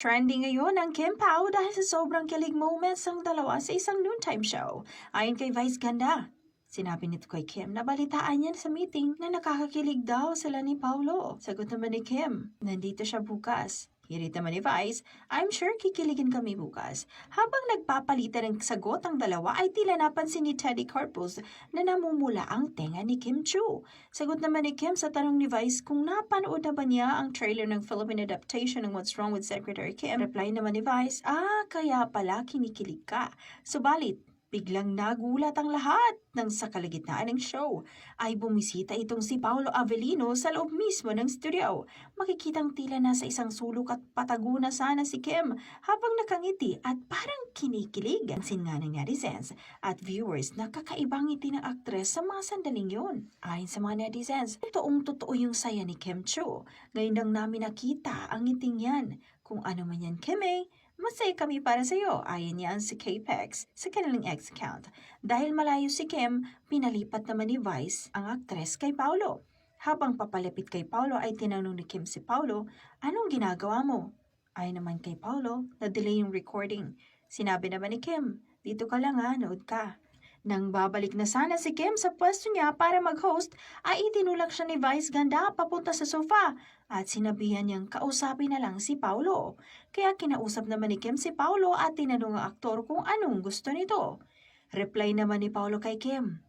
Trending ngayon ang Kim Pao dahil sa sobrang kilig moments ng dalawa sa isang noontime show. Ayon kay Vice Ganda, sinabi nito kay Kim na balitaan niya sa meeting na nakakakilig daw sila ni Paulo. Sagot naman ni Kim, nandito siya bukas. Hirit naman ni Vice, I'm sure kikiligin kami bukas. Habang nagpapalitan ng sagot ang dalawa ay tila napansin ni Teddy Corpus na namumula ang tenga ni Kim Chu. Sagot naman ni Kim sa tanong ni Vice kung napanood na ba niya ang trailer ng Philippine adaptation ng What's Wrong with Secretary Kim. Reply naman ni Vice, ah, kaya pala kinikilig ka. Subalit, biglang nagulat ang lahat nang sa kalagitnaan ng show ay bumisita itong si Paolo Avellino sa loob mismo ng studio. Makikitang tila na sa isang sulok at patago na sana si Kim habang nakangiti at parang kinikilig. Pansin nga ng netizens at viewers na kakaibang ngiti ng aktres sa mga sandaling yun. Ayon sa mga netizens, totoong totoo yung saya ni Kim Cho. Ngayon lang namin nakita ang ngiting yan. Kung ano man yan, Kim eh, Masaya kami para sa iyo, ayon niyan si Capex sa kanilang X account. Dahil malayo si Kim, pinalipat naman ni Vice ang aktres kay Paulo. Habang papalapit kay Paulo ay tinanong ni Kim si Paulo, anong ginagawa mo? Ayon naman kay Paulo, na-delay yung recording. Sinabi naman ni Kim, dito ka lang ha, nood ka. Nang babalik na sana si Kim sa pwesto niya para mag-host, ay itinulak siya ni Vice Ganda papunta sa sofa at sinabihan niyang kausapin na lang si Paulo. Kaya kinausap naman ni Kim si Paulo at tinanong ang aktor kung anong gusto nito. Reply naman ni Paulo kay Kim,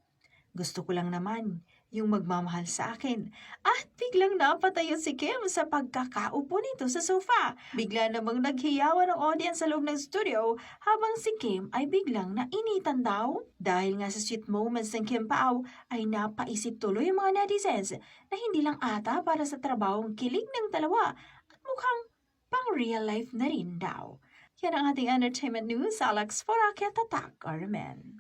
Gusto ko lang naman yung magmamahal sa akin. At biglang napatayo si Kim sa pagkakaupo nito sa sofa. Bigla namang naghiyawan ng audience sa loob ng studio habang si Kim ay biglang nainitan daw. Dahil nga sa sweet moments ng Kim Pao ay napaisip tuloy yung mga netizens na hindi lang ata para sa trabahong kilig ng dalawa at mukhang pang real life na rin daw. Yan ang ating entertainment news. Alex Forakia, Tatak, Armen.